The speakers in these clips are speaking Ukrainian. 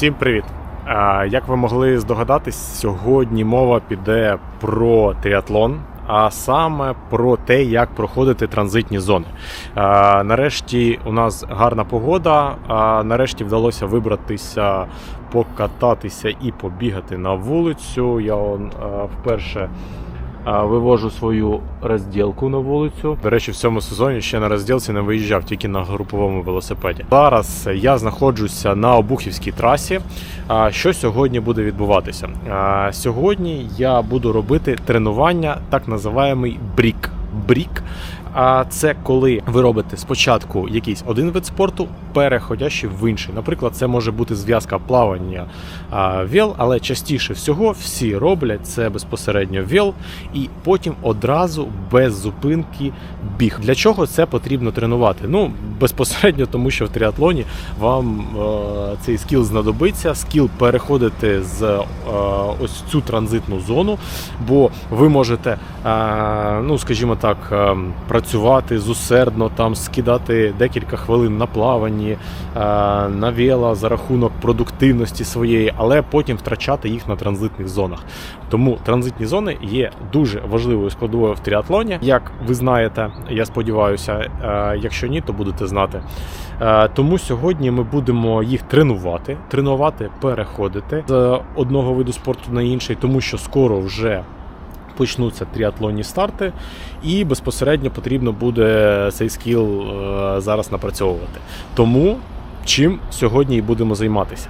Всім привіт! Як ви могли здогадатись, сьогодні мова піде про тріатлон, а саме про те, як проходити транзитні зони. Нарешті у нас гарна погода. Нарешті вдалося вибратися, покататися і побігати на вулицю. Я вперше. Вивожу свою розділку на вулицю. До речі, в цьому сезоні ще на розділці не виїжджав, тільки на груповому велосипеді. Зараз я знаходжуся на Обухівській трасі. Що сьогодні буде відбуватися? Сьогодні я буду робити тренування, так називаємий брік. Брік. А це коли ви робите спочатку якийсь один вид спорту, переходячи в інший. Наприклад, це може бути зв'язка плавання а, віл, але частіше всього всі роблять це безпосередньо віл, і потім одразу без зупинки біг. Для чого це потрібно тренувати? Ну безпосередньо, тому що в тріатлоні вам е, цей скіл знадобиться, скіл переходити з е, ось цю транзитну зону, бо ви можете, е, ну скажімо так, е, працювати зусердно, там скидати декілька хвилин на плаванні, е, на віла за рахунок продуктивності своєї, але потім втрачати їх на транзитних зонах. Тому транзитні зони є дуже важливою складовою в тріатлоні. Як ви знаєте, я сподіваюся, е, якщо ні, то будете знати. Е, Тому сьогодні ми будемо їх тренувати, тренувати, переходити з одного виду спорту на інший, тому що скоро вже. Почнуться тріатлонні старти, і безпосередньо потрібно буде цей скіл е, зараз напрацьовувати. Тому чим сьогодні і будемо займатися.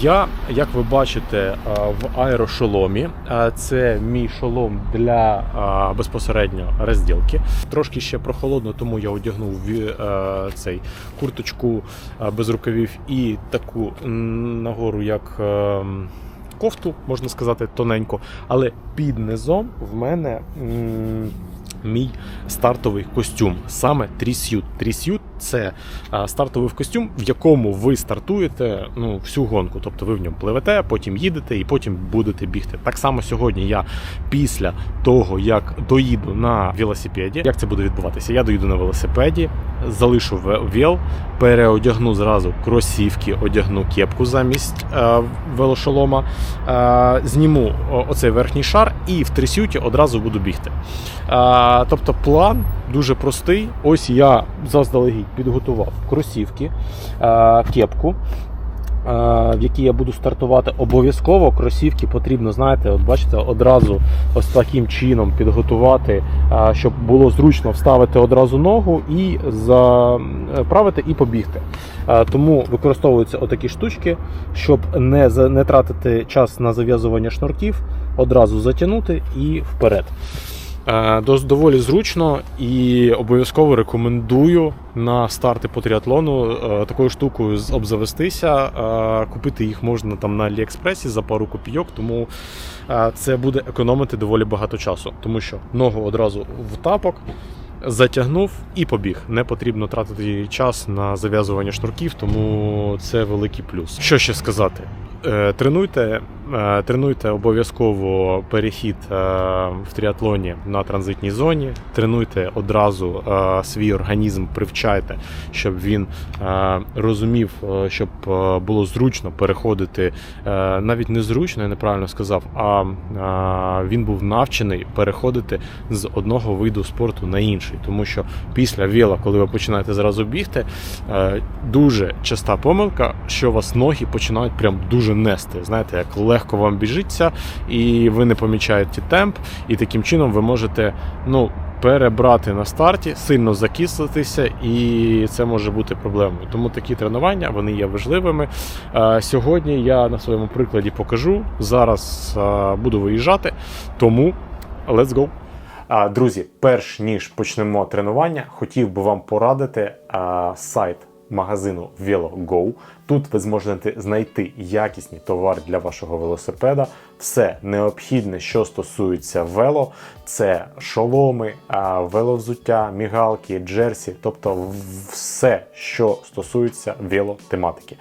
Я, як ви бачите, е, в аерошоломі. Це мій шолом для безпосередньо розділки. Трошки ще прохолодно, тому я одягнув е, цей курточку без рукавів і таку нагору, як. Кофту, можна сказати, тоненько, але під низом в мене м, мій стартовий костюм, саме трісют. Трісют це стартовий костюм, в якому ви стартуєте ну, всю гонку. Тобто ви в ньому пливете, потім їдете і потім будете бігти. Так само сьогодні я після того, як доїду на велосипеді, як це буде відбуватися? Я доїду на велосипеді, залишу ве- вел, переодягну зразу кросівки, одягну кепку замість е, велошолома, е, зніму оцей верхній шар і в трисюті одразу буду бігти. Е, тобто план дуже простий. Ось я заздалегідь підготував кросівки, е, кепку. В якій я буду стартувати обов'язково кросівки потрібно, знаєте, от бачите, одразу ось таким чином підготувати, щоб було зручно вставити одразу ногу і заправити і побігти. Тому використовуються отакі штучки, щоб не, не тратити час на зав'язування шнурків, одразу затягнути і вперед. Е, Доволі зручно і обов'язково рекомендую на старти по тріатлону е, такою штукою обзавестися. Е, Купити їх можна там на Аліекспресі за пару копійок, тому це буде економити доволі багато часу, тому що ногу одразу в тапок. Затягнув і побіг. Не потрібно тратити час на зав'язування шнурків, тому це великий плюс. Що ще сказати? Тренуйте, тренуйте обов'язково перехід е, в тріатлоні на транзитній зоні. Тренуйте одразу е, свій організм, привчайте, щоб він е, розумів, е, щоб е, було зручно переходити. е, Навіть не зручно, я неправильно сказав, а е, він був навчений переходити з одного виду спорту на інший. Тому що після віла, коли ви починаєте зразу бігти, е, дуже часта помилка, що вас ноги починають прям дуже нести. Знаєте, як легко вам біжиться, і ви не помічаєте темп, і таким чином ви можете ну, перебрати на старті, сильно закислитися, і це може бути проблемою. Тому такі тренування вони є важливими. Сьогодні я на своєму прикладі покажу. Зараз буду виїжджати, тому let's go! Друзі, перш ніж почнемо тренування, хотів би вам порадити сайт магазину VeloGo. Тут ви зможете знайти якісні товари для вашого велосипеда. Все необхідне, що стосується вело, це шоломи, веловзуття, мігалки, джерсі, тобто все, що стосується велотематики.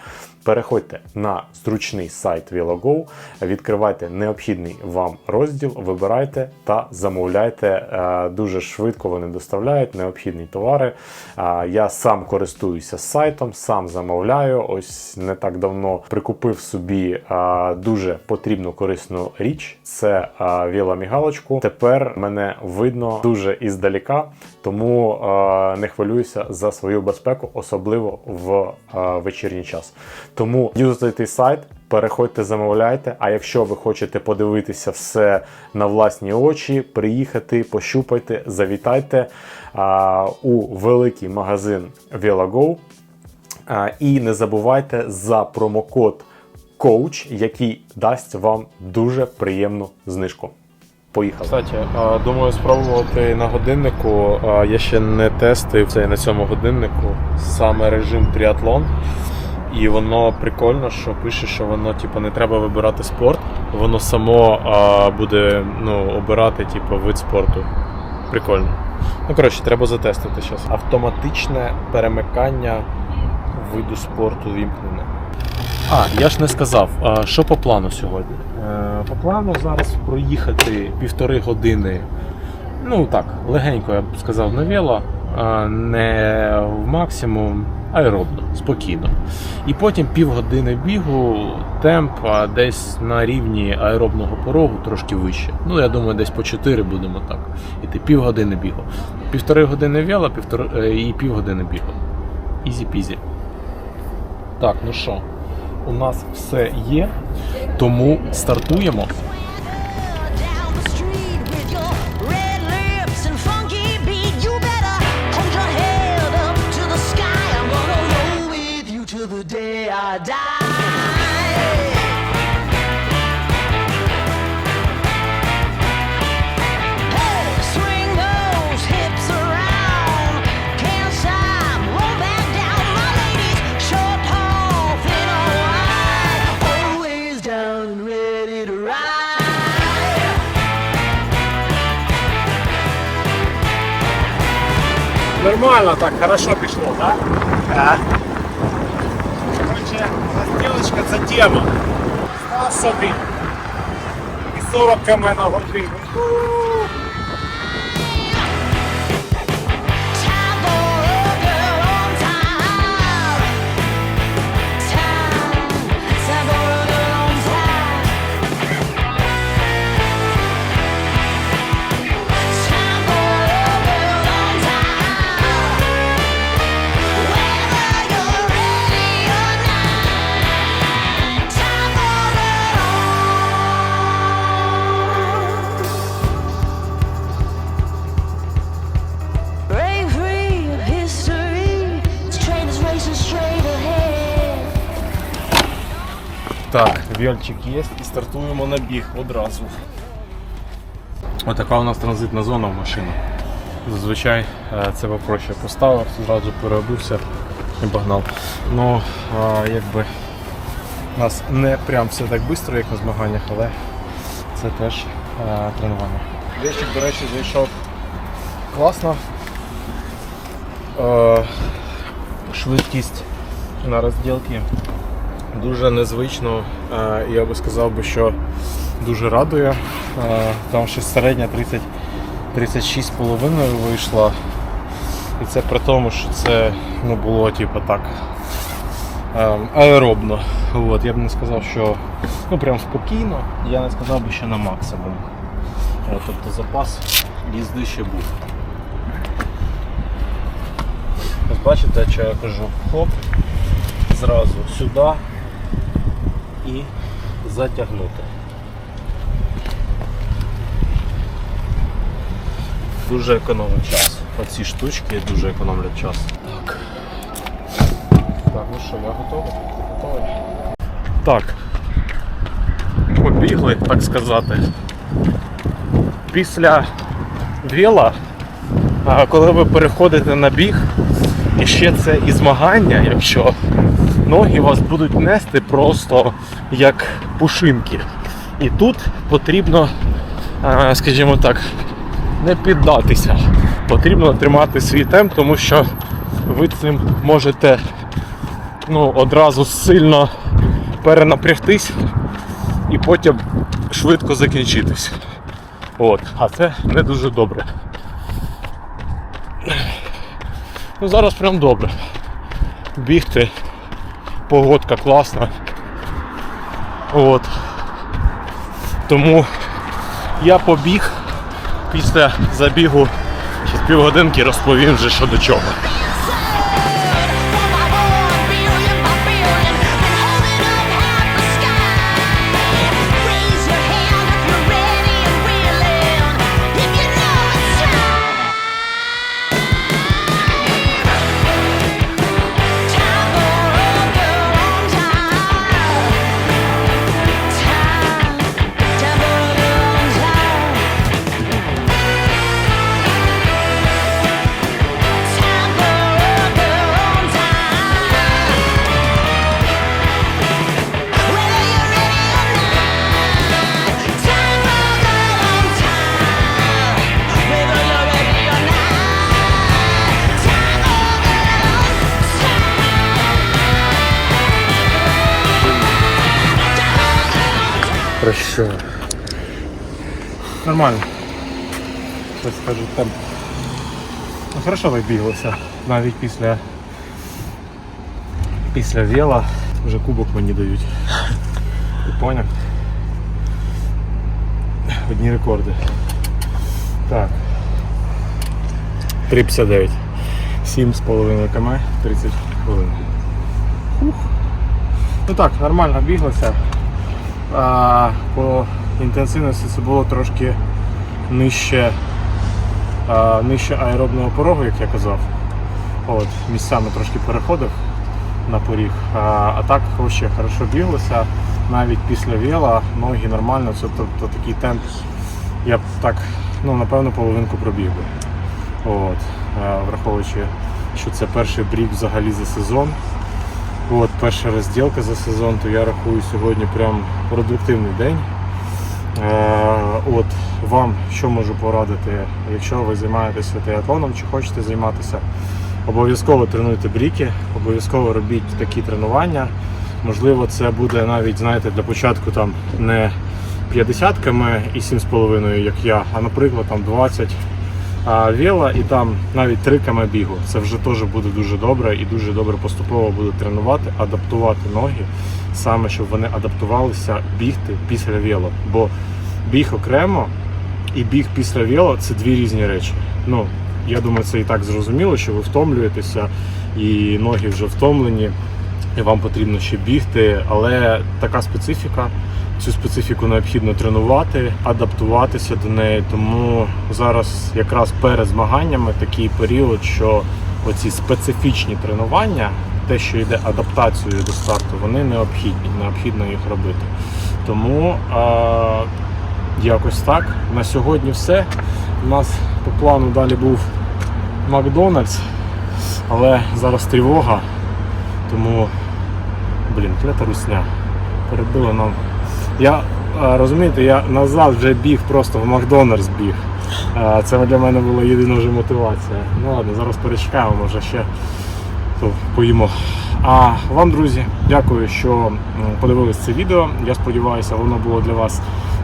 Переходьте на зручний сайт VeloGo, відкривайте необхідний вам розділ, вибирайте та замовляйте. Е, Дуже швидко вони доставляють необхідні товари. Е, Я сам користуюся сайтом, сам замовляю. Ось ось не так давно прикупив собі дуже потрібну корисну річ. Це а, веломігалочку. Тепер мене видно дуже іздаліка, тому не хвилююся за свою безпеку, особливо в вечірній час. Тому юзайте сайт. Переходьте, замовляйте. А якщо ви хочете подивитися все на власні очі, приїхати, пощупайте, завітайте а, у великий магазин VelaGo. І не забувайте за промокод COACH, який дасть вам дуже приємну знижку. Поїхали. Кстати, думаю спробувати на годиннику. Я ще не тестив цей на цьому годиннику саме режим тріатлон. І воно прикольно, що пише, що воно типу, не треба вибирати спорт, воно само а, буде ну, обирати типу, вид спорту. Прикольно. Ну, коротше, треба затестити зараз. Автоматичне перемикання виду спорту вімкнене. А, я ж не сказав, а, що по плану сьогодні? Е, по плану зараз проїхати півтори години. Ну так, легенько я б сказав, на вело, не в максимум, аеробно, спокійно. І потім півгодини бігу, темп десь на рівні аеробного порогу, трошки вище. Ну, я думаю, десь по 4 будемо так. Іти півгодини бігу. Півтори години вело, півтори е, і півгодини бігу. Ізі-пізі. Так, ну що, у нас все є, тому стартуємо. Нормально так, хорошо пішло, так? Так. Короче, сделочка це тема. Став собі. І 40 км на годину. Вільчик є і стартуємо на біг одразу. Отака у нас транзитна зона в машину. Зазвичай е, це попроще поставив, зразу переобувся і погнав. Ну, якби у нас не прям все так швидко, як на змаганнях, але це теж е, тренування. Вещик, до речі, зайшов класно. Е, швидкість на розділки дуже незвично. Е, Я би сказав що дуже радує. Е, Там ще середня 30 36,5 вийшла. І це при тому, що це ну, було типу так е, аеробно. От, я б не сказав, що ну, прям спокійно, я не сказав би, що на максимум. Тобто запас їзди ще був. Ось бачите, що я кажу? Хоп, зразу сюди і затягнути. Дуже економить час. Оці штучки дуже економлять час. Так. Так, ну що, я готовий? Готовий. Так. Побігли, так сказати. Після віла, коли ви переходите на біг, і ще це і змагання, якщо ноги вас будуть нести просто як пушинки. І тут потрібно, е, скажімо так, не піддатися. Потрібно тримати свій темп, тому що ви цим можете ну, одразу сильно перенапрягтись і потім швидко закінчитись. От. А це не дуже добре. Ну зараз прям добре. Бігти погодка класна. От. Тому я побіг після забігу через півгодинки розповім вже що до чого. Про що? Нормально. Щось скажу темп. Ну, хорошо вибіглося. Навіть після після віла вже кубок мені дають. Ти поняв? Одні рекорди. Так. 3,59. 7,5 км 30 хвилин. Фух. Ну так, нормально біглося. А, по інтенсивності це було трошки нижче, а, нижче аеробного порогу, як я казав. От, місцями трошки переходив на поріг. А, а так ще хорошо біглося. Навіть після віла ноги нормально, це тобто такий темп. Я б так, ну напевно, половинку пробіг би. От, враховуючи, що це перший брік взагалі за сезон. От, перша розділка за сезон, то я рахую сьогодні прям продуктивний день. Е, от вам що можу порадити, якщо ви займаєтеся триатлоном чи хочете займатися, обов'язково тренуйте бріки, обов'язково робіть такі тренування. Можливо, це буде навіть, знаєте, для початку там не 50 км і 7,5, як я, а наприклад там 20 а, віла і там навіть 3 км бігу. Це вже теж буде дуже добре і дуже добре поступово буду тренувати, адаптувати ноги, саме щоб вони адаптувалися бігти після віла. Бо біг окремо і біг після віла це дві різні речі. Ну, я думаю, це і так зрозуміло, що ви втомлюєтеся, і ноги вже втомлені, і вам потрібно ще бігти, але така специфіка. Цю специфіку необхідно тренувати, адаптуватися до неї. Тому зараз якраз перед змаганнями такий період, що оці специфічні тренування, те, що йде адаптацією до старту, вони необхідні, необхідно їх робити. Тому а, якось так. На сьогодні все. У нас по плану далі був Макдональдс, але зараз тривога, тому блін, клята русня. Перебило нам. Я е, розумієте, я назад вже біг, просто в Макдональдс біг. Е, Це для мене була єдина вже мотивація. Ну ладно, зараз перечекаємо, може ще то поїмо. А вам, друзі, дякую, що подивились це відео. Я сподіваюся, воно було для вас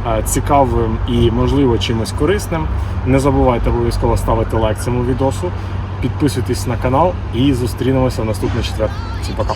е, цікавим і, можливо, чимось корисним. Не забувайте обов'язково ставити лайк цьому відосу, підписуйтесь на канал і зустрінемося в наступний четвер. Всім пока!